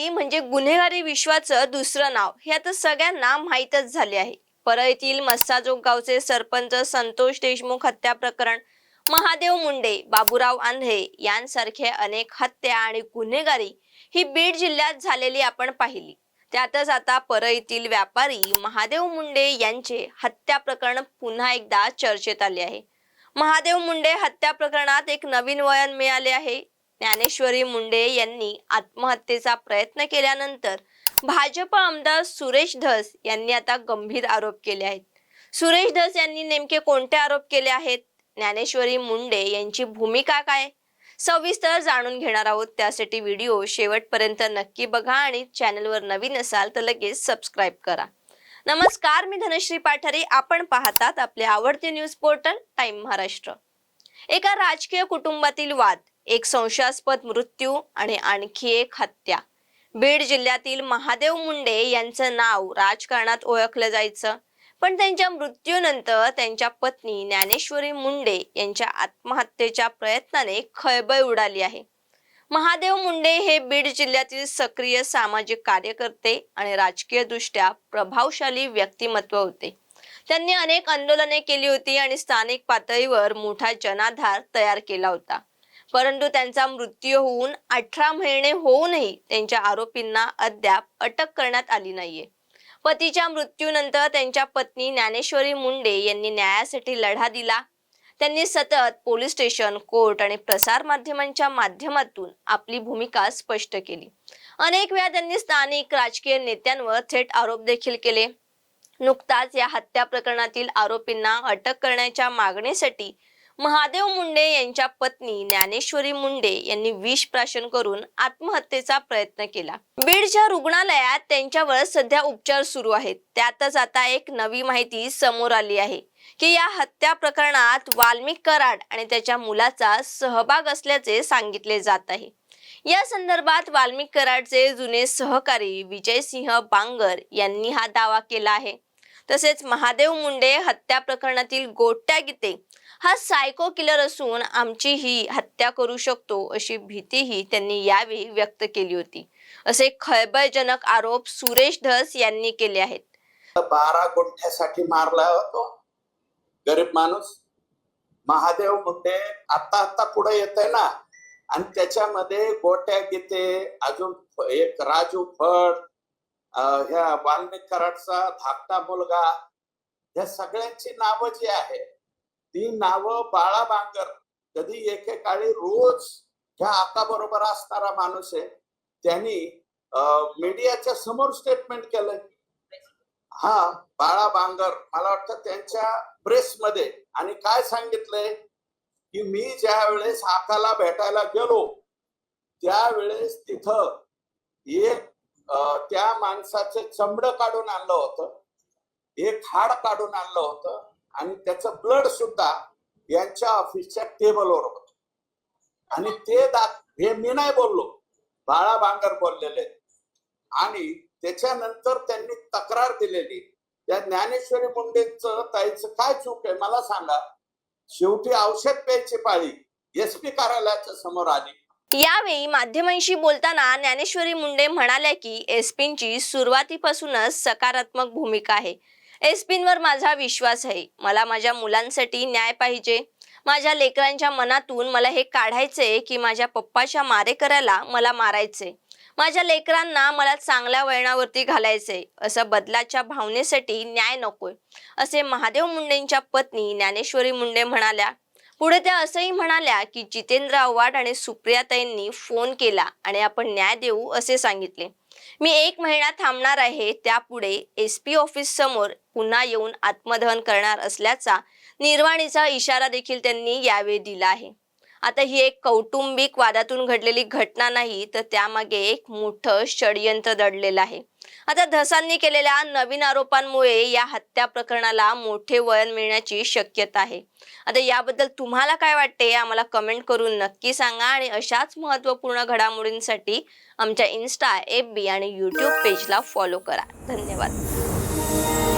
गुन्हेगारी म्हणजे गुन्हेगारी विश्वाचं दुसरं नाव. हे आता सगळ्यांना माहीतच झाले आहे. परळीतील मस्साजोग गावचे सरपंच संतोष देशमुख हत्या प्रकरण महादेव मुंडे बाबूराव आंधळे यांसारखे अनेक हत्या आणि गुन्हेगारी ही बीड जिल्ह्यात झालेली आपण पाहिली. त्यातच आता परळीतील व्यापारी महादेव मुंडे यांचे हत्या प्रकरण पुन्हा एकदा चर्चेत आले आहे. महादेव मुंडे हत्या प्रकरणात एक नवीन वयन मिळाले आहे. ज्ञानेश्वरी मुंडे यांनी आत्महत्येचा प्रयत्न केल्यानंतर भाजप आमदार सुरेश धस यांनी आता गंभीर आरोप केले आहेत. सुरेश धस यांनी नेमके कोणते आरोप केले आहेत? ज्ञानेश्वरी मुंडे यांची भूमिका काय? सविस्तर जाणून घेणार आहोत त्यासाठी व्हिडिओ शेवटपर्यंत नक्की बघा आणि चॅनलवर नवीन असाल तर लगेच सबस्क्राईब करा. नमस्कार मी धनश्री पाठारे. आपण पाहतात आपले आवडते न्यूज पोर्टल टाइम महाराष्ट्र. एका राजकीय कुटुंबातील वाद एक संशयास्पद मृत्यू आणि आणखी एक हत्या. बीड जिल्ह्यातील महादेव मुंडे यांचं नाव राजकारणात ओळखलं जायचं. पण त्यांच्या मृत्यूनंतर त्यांच्या पत्नी ज्ञानेश्वरी मुंडे यांच्या आत्महत्येच्या प्रयत्नाने खळबळ उडाली आहे. महादेव मुंडे हे बीड जिल्ह्यातील सक्रिय सामाजिक कार्यकर्ते आणि राजकीय दृष्ट्या प्रभावशाली व्यक्तिमत्व होते. त्यांनी अनेक आंदोलने केली होती आणि स्थानिक पातळीवर मोठा जनाधार तयार केला होता. परंतु त्यांचा मृत्यू होऊन अठरा महिने होऊनही त्यांच्या आरोपींना अद्याप अटक करण्यात आली नाहीये. पतीच्या मृत्यूनंतर त्यांच्या पत्नी ज्ञानेश्वरी मुंडे यांनी न्यायासाठी लढा दिला. त्यांनी सतत पोलीस स्टेशन कोर्ट आणि प्रसार माध्यमांच्या माध्यमातून आपली भूमिका स्पष्ट केली. अनेक वेळा त्यांनी स्थानिक राजकीय नेत्यांवर थेट आरोप देखील केले. नुकताच या हत्या प्रकरणातील आरोपींना अटक करण्याच्या मागणीसाठी महादेव मुंडे यांच्या पत्नी ज्ञानेश्वरी मुंडे यांनी विष प्राशन करून आत्महत्येचा प्रयत्न केला. बीडच्या रुग्णालयात त्यांच्यावर सध्या उपचार सुरू आहेत. त्यातच आता एक नवी माहिती समोर आली आहे की या हत्या प्रकरणात वाल्मिक कराड आणि त्याच्या मुलाचा सहभाग असल्याचे सांगितले जात आहे. या संदर्भात वाल्मिक कराडचे जुने सहकारी विजयसिंह बांगर यांनी हा दावा केला आहे. तसेच महादेव मुंडे हत्या प्रकरणातील गोट्या गीते हा सायको किलर असून आमची ही हत्या करू शकतो अशी भीतीही त्यांनी यावेळी व्यक्त केली होती. असे खळबळजनक आरोप सुरेश धस यांनी केले आहेत. बारा गुंठ्यासाठी मारला होतो. गरीब माणूस. महादेव मुंडे आता आता पुढे येत आहे ना. आणि त्याच्यामध्ये गोट्या गीते अजून एक राजू फड ह्या वाल्मिक कराडचा धाकटा मुलगा ह्या सगळ्यांची नावं जी आहे ती नावं बाळा बांगर कधी एकेकाळी रोज ह्या आता बरोबर असणारा माणूस आहे. त्यांनी मीडियाच्या समोर स्टेटमेंट केलंय. हा बाळा बांगर मला वाटतं त्यांच्या प्रेसमध्ये आणि काय सांगितलंय? की मी ज्या वेळेस आकाला भेटायला गेलो त्यावेळेस तिथं एक त्या माणसाचं चमड काढून आणलं होतं एक हाड काढून आणलं होतं आणि त्याचं ब्लड सुद्धा यांच्या ऑफिसच्या टेबलवर होत. आणि ते दाख हे मी नाही बोललो बाळा बांगर बोललेले. आणि त्याच्यानंतर त्यांनी तक्रार दिलेली त्या ज्ञानेश्वरी मुंडेच ताईचं काय चूक आहे? मला सांगा. शेवटी औषध प्यायची पाळी एस पी कार्यालयाच्या समोर आली. यावेळी माध्यमांशी बोलताना ज्ञानेश्वरी मुंडे म्हणाल्या की एसपींची सुरुवातीपासूनच सकारात्मक भूमिका आहे. एसपींवर माझा विश्वास आहे. मला माझ्या मुलांसाठी न्याय पाहिजे. माझ्या लेकरांच्या मनातून मला हे काढायचे की माझ्या पप्पाच्या मारेकऱ्याला मला मारायचे माझ्या लेकरांना मला चांगल्या वळणावरती घालायचे असं बदलाच्या भावनेसाठी न्याय नकोय. असे महादेव मुंडेंच्या पत्नी ज्ञानेश्वरी मुंडे म्हणाल्या पुढे त्या असंही म्हणाल्या की जितेंद्र आव्हाड आणि सुप्रियाताईंनी फोन केला आणि आपण न्याय देऊ असे सांगितले. मी एक महिना थांबणार आहे त्यापुढे एस पी ऑफिस समोर पुन्हा येऊन आत्मदहन करणार असल्याचा निर्वाणीचा इशारा देखील त्यांनी यावेळी दिला आहे. आता ही एक कौटुंबिक वादातून घडलेली घटना नाही तर त्यामागे एक मोठं षडयंत्र दडलेलं आहे. आता धसांनी केलेल्या नवीन आरोपांमुळे या हत्या प्रकरणाला मोठे वळण मिळण्याची शक्यता आहे. आता याबद्दल तुम्हाला काय वाटते आम्हाला कमेंट करून नक्की सांगा आणि अशाच महत्त्वपूर्ण घडामोडींसाठी आमच्या इन्स्टा एफ बी आणि यूट्यूब पेजला फॉलो करा. धन्यवाद.